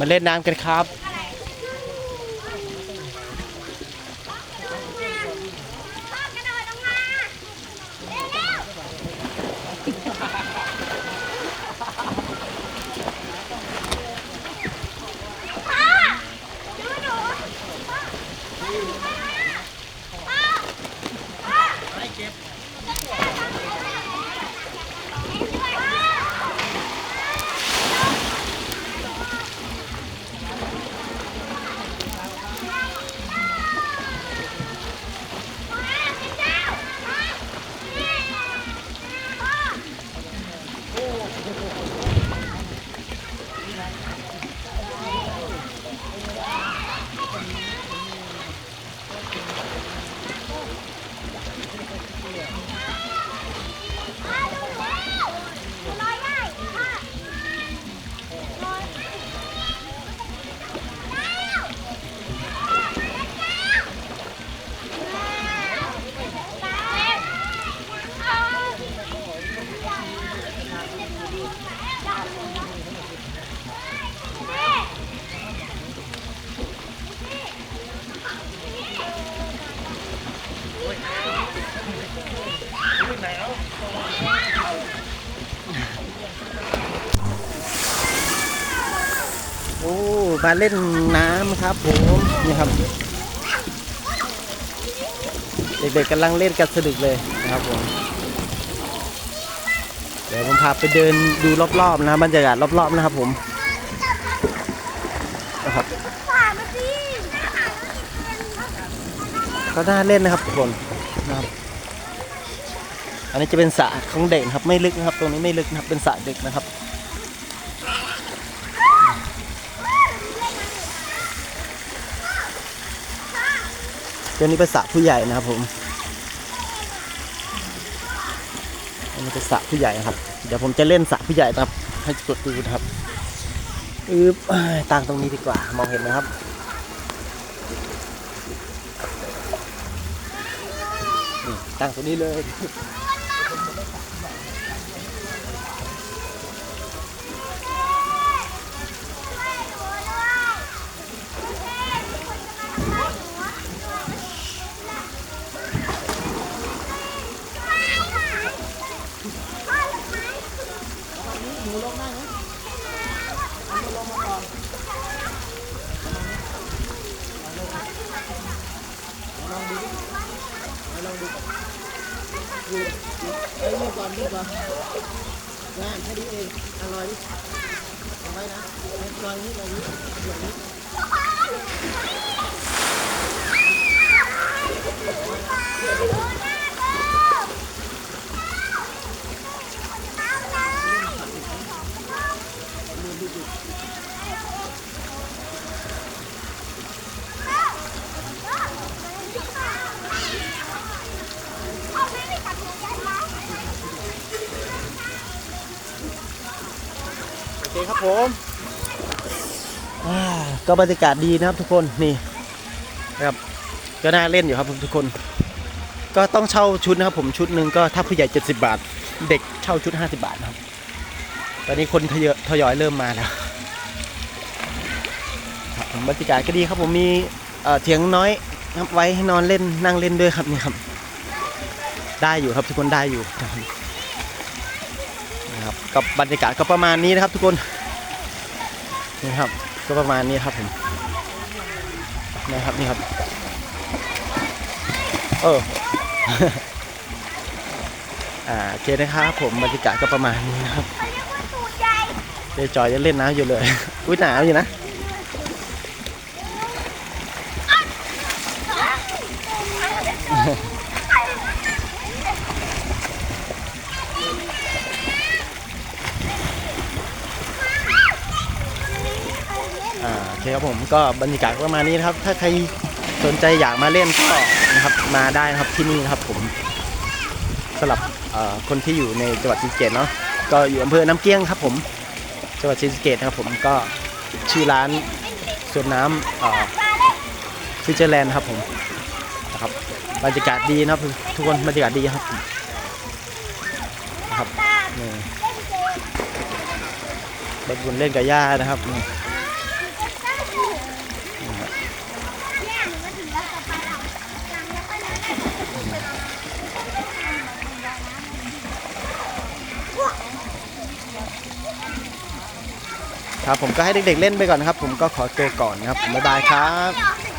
มาเล่นน้ำกันครับ โอ้มาเล่นน้ำครับผมนี่ครับ เด็กๆกำลังเล่นกันสนุกเลยนะครับผมเดี๋ยวผมพาไปเดินดูรอบๆนะครับบรรยากาศรอบๆนะครับผมนะครับก็น่าเล่นนะครับทุกคนนะครับอันนี้จะเป็นสระของเด็กครับไม่ลึกนะครับ ตรงนี้ไม่ลึกนะครับเป็นสระเด็กนะครับ ตัวนี้เป็นสระผู้ใหญ่นะครับผมอันนี้เป็นสระผู้ใหญ่นะครับ เดี๋ยวผมจะเล่นสระผู้ใหญ่ครับให้กดดูนะครับอืบเอ้ยตั้งตรงนี้ดีกว่ามองเห็นไหมครับตั้งตรงนี้เลย ลองดูดิลองดูดูเอ้ยนี่ก่อนนี่ก่อนงานแค่นี้เองอร่อยดิเอาไว้นะลอยนี้ลอยนี้เดี๋ยวนี้โอเคครับ ผมก็บรรยากาศดีนะครับทุกคนนี่นะครับก็น่าเล่นอยู่ครับทุกคน ก็ต้องเช่าชุดนะครับ ผมชุดหนึ่งก็ถ้าผู้ใหญ่ 70 บาท เด็กเช่าชุด 50 บาทนะครับ ตอนนี้คนทยอยทยอยเริ่มมาแล้วบรรยากาศก็ดีครับผมมีเถียงน้อยนับไว้ให้นอนเล่นนั่งเล่นด้วยครับนี่ครับ ได้อยู่ครับทุกคนได้อยู่นะครับกับบรรยากาศก็ประมาณนี้นะครับทุกคน นี่ครับ ก็ประมาณนี้ครับผมนะครับนี่ครับ เอออ่าโอเคนะครับผมบรรยากาศก็ประมาณนี้นะครับเจจอยยังเล่นน้ำอยู่เลย อุ้ยหนาวอยู่นะอาโอเคครับผมก็บรรยากาศประมาณนี้นะครับ ถ้าใครสนใจอยากมาเล่นก็นะครับมาได้นะครับที่นี่นะครับผมสำหรับคนที่อยู่ในจังหวัดศรีสะเกษเนาะก็อยู่อำเภอน้ำเกี้ยงครับผมจังหวัดศรีสะเกษนะครับผมก็ชื่อร้านสวนน้ำฟิวเจอร์แลนด์ครับผมนะครับบรรยากาศดีนะครับทุกคนบรรยากาศดีครับนะครับนี่เด็กบุญเล่นกับย่านะครับ ครับผมก็ให้เด็กๆเล่นไปก่อนนะครับ ผมก็ขอตัวก่อนนะครับบ๊ายบายครับ